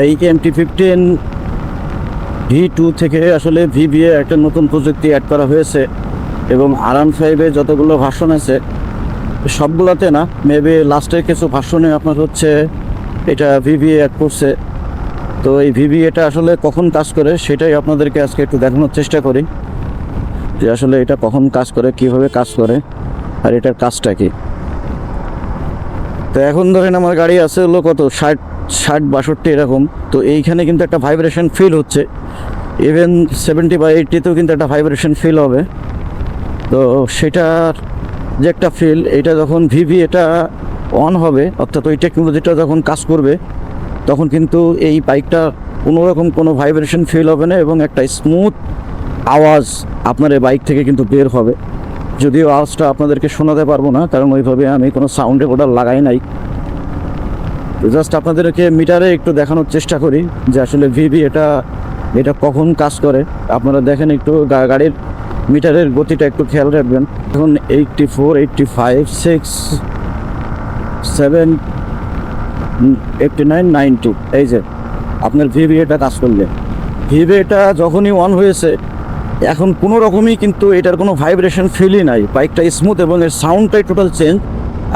এই MT fifteen V two থেকে আসলে ভিবিএ একটা নতুন প্রযুক্তি অ্যাড করা হয়েছে এবং আরান ফাইভে যতগুলো ভার্সন আছে, সবগুলোতে না মেবি লাস্টের কিছু ভার্সনে আপনার হচ্ছে এটা ভিভিএ অ্যাড করছে। তো এই ভিভিএটা আসলে কখন কাজ করে সেটাই আপনাদেরকে আজকে একটু দেখানোর চেষ্টা করি যে আসলে এটা কখন কাজ করে, কীভাবে কাজ করে আর এটার কাজটা কি। তো এখন ধরেন আমার গাড়ি আছে হলো কত? ষাট ষাট, বাষট্টি এরকম, তো এইখানে কিন্তু একটা ভাইব্রেশন ফিল হচ্ছে। ইভেন সেভেন্টি বা এইটটিতেও কিন্তু একটা ভাইব্রেশন ফিল হবে। তো সেটার যে একটা ফিল এটা যখন ভিভি এটা অন হবে, অর্থাৎ ওই টেকনোলজিটা যখন কাজ করবে, তখন কিন্তু এই বাইকটা কোনোরকম কোনো ভাইব্রেশন ফিল হবে না এবং একটা স্মুথ আওয়াজ আপনার এই বাইক থেকে কিন্তু বের হবে। যদিও আওয়াজটা আপনাদেরকে শোনাতে পারব না, কারণ ওইভাবে আমি কোনো সাউন্ড রেকর্ডার লাগাই নাই। জাস্ট আপনাদেরকে মিটারে একটু দেখানোর চেষ্টা করি যে আসলে ভিভি এটা এটা কখন কাজ করে। আপনারা দেখেন একটু গাড়ির মিটারের গতিটা একটু খেয়াল রাখবেন। এখন eighty four eighty five six seven eighty nine ninety এই যে, আপনার ভিভি এটা কাজ করলে। ভিভি এটা যখনই অন হয়েছে, এখন কোনো রকমই কিন্তু এটার কোনো ভাইব্রেশন ফিলই নাই। বাইকটা স্মুথ এবং এর সাউন্ডটাই টোটাল চেঞ্জ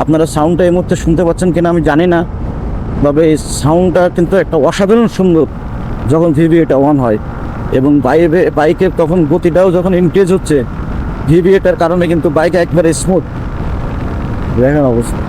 আপনারা সাউন্ডটা এই মুহূর্তে শুনতে পাচ্ছেন কিনা আমি জানি না। তবে এই সাউন্ডটা কিন্তু একটা অসাধারণ সুন্দর যখন ভিভি এটা অন হয় এবং বাইরে, বাইকের তখন গতিটাও যখন ইনক্রিজ হচ্ছে ভিভি এটার কারণে কিন্তু বাইক একবারে স্মুথ দেখেন অবস্থা।